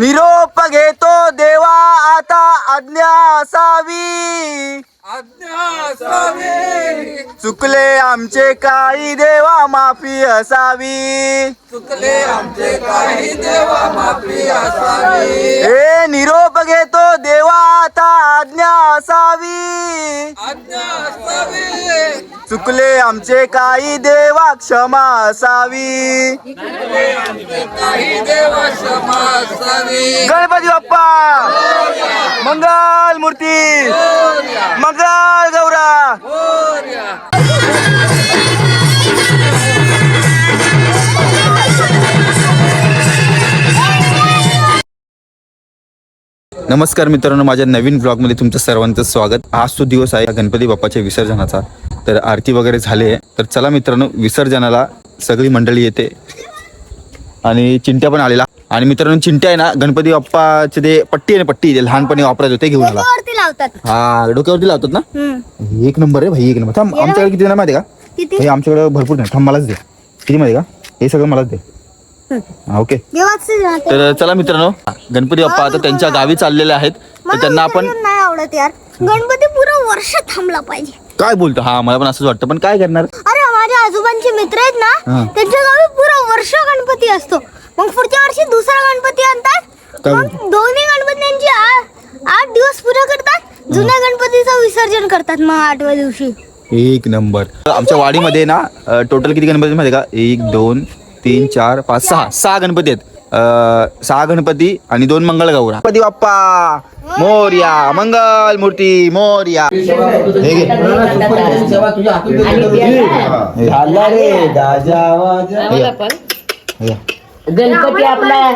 निरोप घेतो देवा आता आज्ञा असावी असावी चुकले आमचे काही देवा माफी असावी. चुकले आमचे काही देवा माफी असावी. ए निरोप घेतो देवा आता आज्ञा असावी. आज्ञा असावी. चुकले आमचे काही देवा क्षमा असावी. काही देवा क्षमा असावी. गणपती बाप्पा मंगल मूर्ती मंगल गौरा. नमस्कार मित्रांनो माझ्या नवीन ब्लॉगमध्ये तुमचं सर्वांचं स्वागत. आज तो दिवस आहे गणपती बाप्पाच्या विसर्जनाचा. तर आरती वगैरे झाली आहे. तर चला मित्रांनो विसर्जनाला सगळी मंडळी येते. आणि चिंट्या पण आलेला आणि मित्रांनो चिंट्या आहे ना गणपती बाप्पाचे ते पट्टी आहे ना पट्टी ते लहानपणी वापरत होते घेऊन आला. वरती लावतात. हा डोक्यावरती लावतात ना. एक नंबर आहे भाई एक नंबर. थांब आमच्याकडे किती माहिती का? किती? हे आमच्याकडे भरपूर नाही थांब मलाच दे. किती माहिती का? हे सगळं मलाच दे. हा ओके. तर चला मित्रांनो गणपती बाप्पा आता त्यांच्या गावी चाललेले आहेत. तर त्यांना आपण नाही आवडत यार. गणपती पुरं वर्ष थांबला पाहिजे. काय बोलतो? हा मला पण असंच वाटतं. पण काय करणार? अरे माझ्या आजोबांचे मित्र आहेत हा. ना त्यांच्या गावी पुरं वर्ष गणपती असतो. मग पुढच्या वर्षी दुसरा गणपती आणतात काय मग दोन्ही गणपत्यांची आ- आठ दिवस पुरं करतात जुन्या गणपतीचं विसर्जन करतात मग आठव्या दिवशी. एक नंबर. आमच्या वाडीमध्ये ना टोटल किती गणपती माहिती आहे का? एक दोन तीन चार पाच सहा. सहा गणपती आहेत. अं, सहा गणपती आणि दोन मंगळ गौरा गणपती बाप्पा! मोर्या! मंगल मूर्ती! मोर्या! हे घे. झाला रे गाजा वाजा. हे घ्या. हे घ्या. गणपती आपला.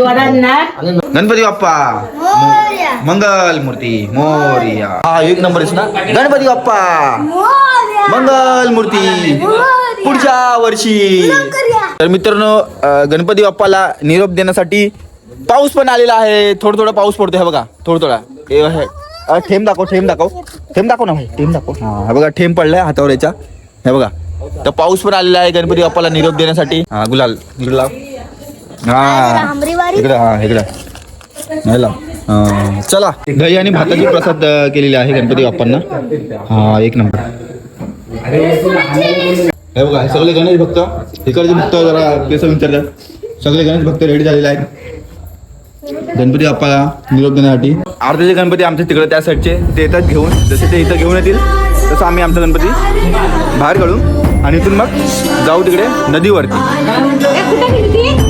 गणपती बाप्पा. मोरया. मंगल मूर्ती मोर्या. हा एक नंबर ना? गणपती बाप्पा. मोरया. मंगल मूर्ती मोरया. पुढच्या वर्षी. तर मित्रांनो गणपती बाप्पाला निरोप देण्यासाठी पाऊस पण आलेला आहे. थोडं थोडं पाऊस पडतोय हे बघा. थोडं थोडा. थेंब दाखव थेंब दाखव. थेंब दाखव ना भाई थेंब दाखव. हा बघा थेंब पडलाय हातावर याच्या. हे बघा. तर पाऊस पण आलेला आहे गणपती बाप्पाला निरोप देण्यासाठी. हा गुलाल लाव. हा. इकडे हा इकडे. हे लाव. हा, चला. दही आणि भाताची प्रसाद अं, केलेली आहे गणपती बाप्पांना. हा एक नंबर. हे बघा हे सगळे गणेश भक्त. इकडचे भक्त जरा केस विचारतात सगळे गणेश भक्त रेडी झालेले आहेत. गणपती बाप्पाला निरोप देण्यासाठी. अर्धेचे गणपती आमच्या तिकडे त्या साईडचे ते येतात घेऊन. जसे ते इथं घेऊन येतील तसं आम्ही आमचा गणपती बाहेर काढू. आणि इथून मग जाऊ तिकडे नदीवरती.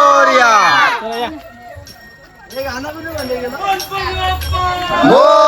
Boom!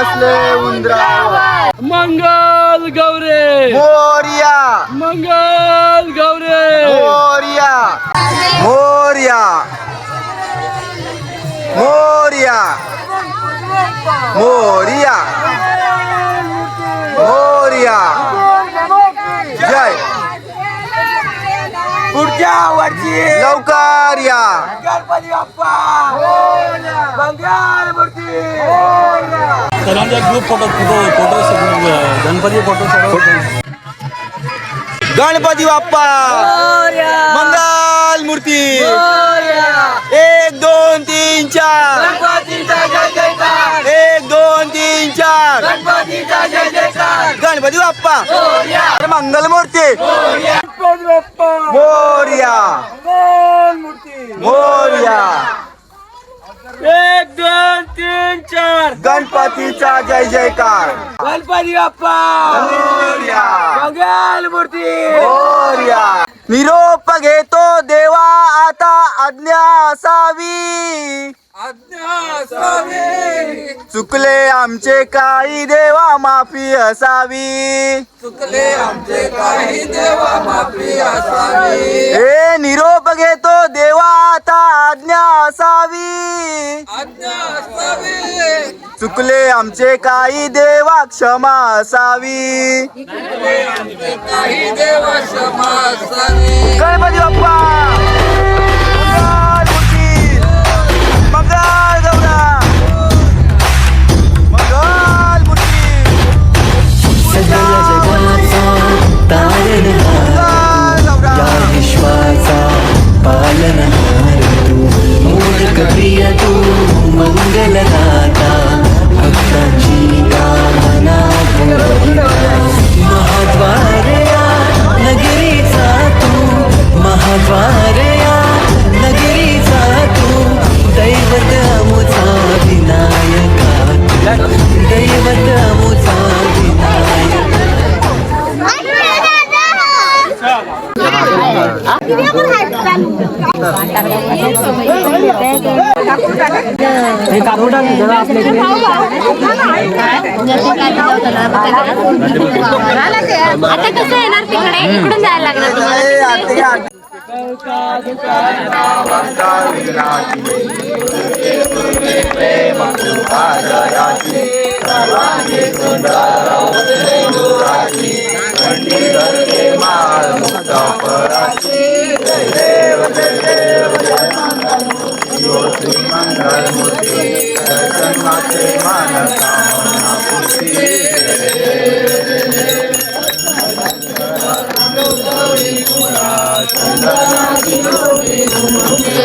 बसले उंदरावर. मंगल गौरे. मोर्या. मंगल गौरे. मोर्या. मोर्या. मोर्या. मोर्या. मोर्या. जय. पुढच्या वर्षी. लवकर या. गणपती बाप्पा. मंगल मूर्ती. सर्वांचा group photo photo photo Ganpati photo Ganpati Bappa! मंगल मूर्ती! एक दोन तीन चार! एक दोन तीन चार! गणपती बाप्पा! मंगल मूर्ती गणपती बाप्पा मोर्या मंगल मूर्ती मोर्या एक दोन चार गणपतीचा जय जयकार. गणपती बाप्पा. मोर्या. मंगल मूर्ती. मोर्या. निरोप घेतो देवा आता आज्ञा असावी. चुकले आमचे काही देवा माफी असावी. चुकले आमचे काही देवा माफी असावी. हे निरोप घेतो देवा आता आज्ञा असावी आज्ञा असावी चुकले आमचे काही देवा क्षमा असावी. काही देवा क्षमा असावी. गणपती बाप्पा! आता कसं येणार तिकडे इकडून जायला लागणार तुम्हाला মাতে মানা কামনা পুতি চন্দনা দিলো বিমুখে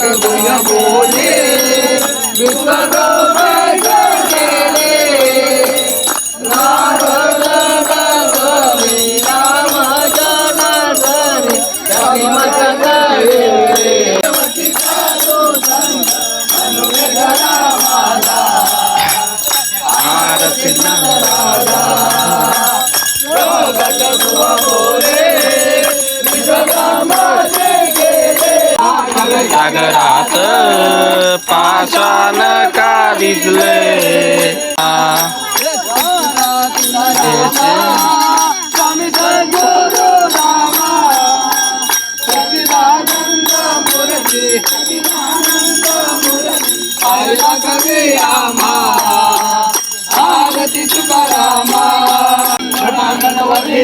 Oh, my God. सागरात पाषाण का भिजले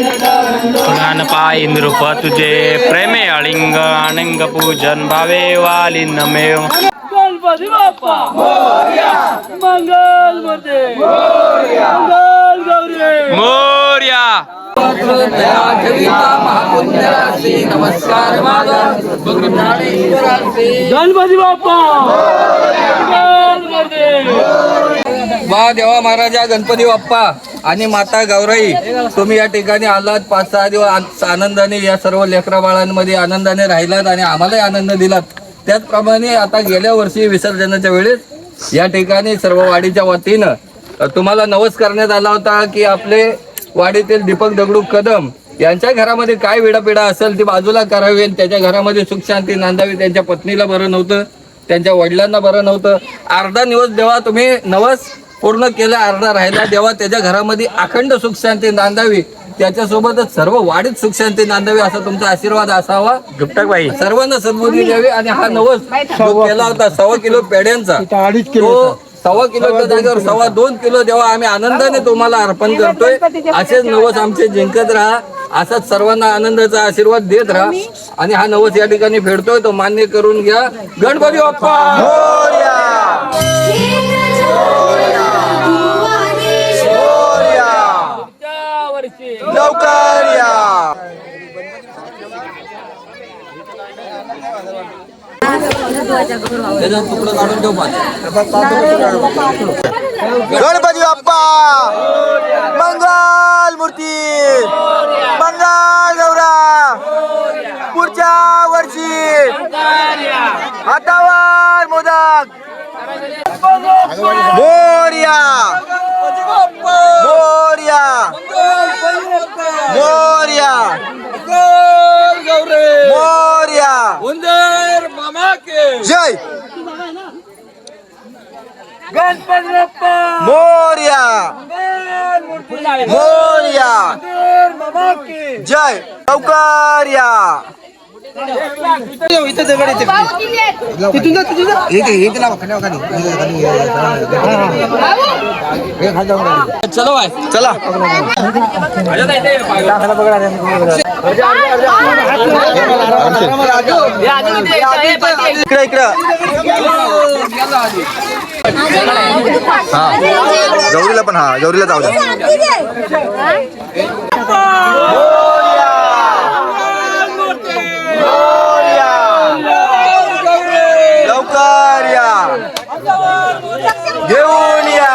ज्ञान पायी नृप तुझे प्रेमे अलिंग अनंग पूजन भावे वाली नमेव। गणपती बाप्पा। मंगल मंगल गौरी। मोर्या। नमस्कार गणपती बाप्पा। वा देवा महाराजा गणपती बाप्पा आणि माता गौराई तुम्ही या ठिकाणी आलात. पाच सहा दिवस आनंदाने या सर्व लेकरा बाळांमध्ये आनंदाने राहिलात आणि आम्हालाही आनंद दिलात. त्याचप्रमाणे आता गेल्या वर्षी विसर्जनाच्या वेळेस या ठिकाणी सर्व वाडीच्या वतीनं तुम्हाला नवस करण्यात आला होता की आपले वाडीतील दीपक दगडू कदम यांच्या घरामध्ये काय विडापिडा असेल ती बाजूला करावी त्याच्या घरामध्ये सुखशांती नांदावी त्यांच्या पत्नीला बरं नव्हतं त्यांच्या वडिलांना बरं नव्हतं. अर्धा दिवस देवा तुम्ही नवस पूर्ण केला अर्धा राहिला देवा त्याच्या घरामध्ये अखंड सुख शांती नांदावी. त्याच्यासोबतच सर्व वाढीत सुख शांती नांदावी असा तुमचा आशीर्वाद असावा. गुप्तक बाई. सर्वांना सद्बुद्धी द्यावी आणि हा नवस जो केला होता सव्वा किलो पेड्यांचा तो सव्वा किलोच्या जागेवर सव्वा दोन किलो देवा आम्ही आनंदाने तुम्हाला अर्पण करतोय. असेच नवस आमचे जिंकत राहा. असाच सर्वांना आनंदाचा आशीर्वाद देत राहा. आणि हा नवस या ठिकाणी फेडतोय. तो मान्य करून घ्या. गणपती बाप्पा! लवकर या तुकडं काढून ठेव गणपती बाप्पा. मंगल मूर्ती. मंगल गौरा. पुढच्या वर्षी. हातावर मोदक. मोर्या मोर्या मोर्या मोर्या उंदर मामा के जय। गणपती बाप्पा मोर्या मोर्या जय। लवकर या चलो भाई चला. इकडे इकडे हा गौरीला पण हा गौरीला जाऊ द्या लवकर या घेऊन या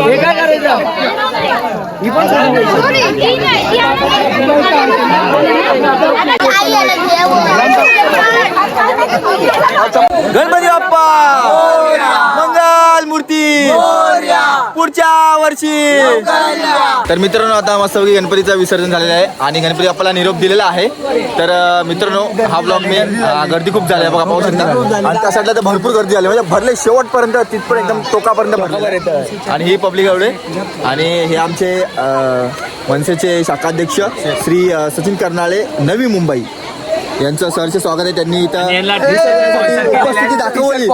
ভেগা করে যাও ইবন সাহেব गणपती बाप्पा! मंगल मूर्ती! पुढच्या वर्षी! तर मित्रांनो आता मस्त गणपतीचं विसर्जन झालेलं आहे आणि गणपती बाप्पाला निरोप दिलेला आहे. तर मित्रांनो हा ब्लॉग मी गर्दी खूप झाली आहे. बघा पाहू शकता. आणि त्या साईडला तर भरपूर गर्दी झाली म्हणजे भरले शेवटपर्यंत तिथपर्यंत एकदम टोकापर्यंत भरले. आणि ही पब्लिक एवढे. आणि हे आमचे मनसेचे शाखाध्यक्ष श्री सचिन कर्नाळे नवी मुंबई. यांचं सहर्ष स्वागत आहे. त्यांनी इथं उपस्थिती दाखवली.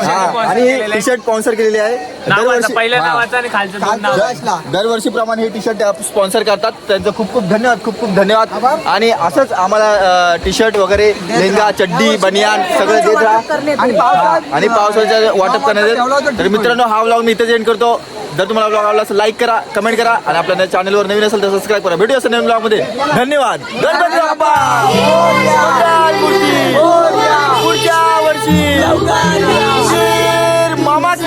हा आणि टी शर्ट स्पॉन्सर केलेली आहे. दरवर्षी हा. दर- दरवर्षीप्रमाणे हे टी शर्ट स्पॉन्सर करतात. त्यांचं खूप खूप धन्यवाद खूप खूप धन्यवाद. आणि असंच आम्हाला टी शर्ट वगैरे लेंगा चड्डी बनियान सगळं देत राहा. आणि पावसाचं वाटप करण्यात येईल. तर मित्रांनो हा व्लॉग मी इथेच एंड करतो. जर तुम्हाला ब्लॉग आवडला असेल लाईक करा कमेंट करा आणि आपल्या चॅनलवर नवीन असेल तर सबस्क्राईब करा. भेटू असं नवीन ब्लॉगमध्ये धन्यवाद. गणपती बाप्पा. पुढच्या वर्षी. मामाची.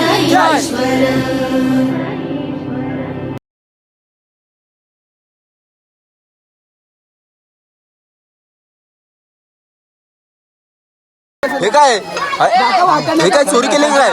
हे काय? हे काय चोरी केली काय?